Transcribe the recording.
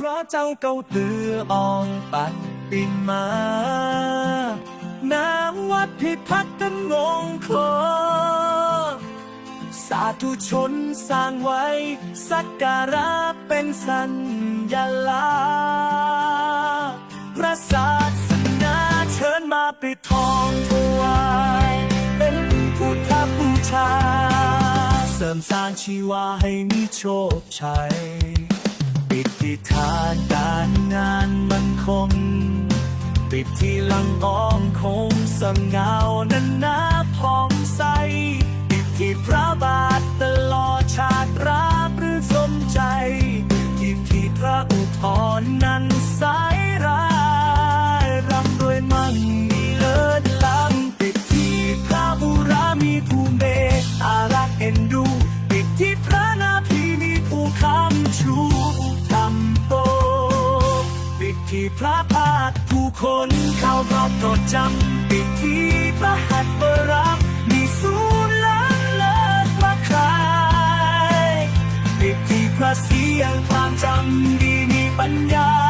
เพราะเจ้าเก่าตืออองปัดปินมา น้ำวัดพิพัฒน์กันงงคอสาธุชนสร้างไว้ สักการะเป็นสัญญลักษณ์พระศาสนาเชิญมาปิดทองถวายเป็นพุทธบูชา เสริมสร้างชีวาให้มีโชคชัย ที่ฐานการงานมันคงปิดที่หลังอ้อมคงสง่านันนาพองใสปิดที่พระบาทตลอดชาติราบหรือสมใจปิดที่พระอุทธรนั้นสาย ที่พระพาทผู้คนเข้ารอบโปรดจำปิดที่พระหัตถ์บรับมีสูนย์ล้านเลิศมาคลายปิดที่พระเสียงความจำดีมีปัญญา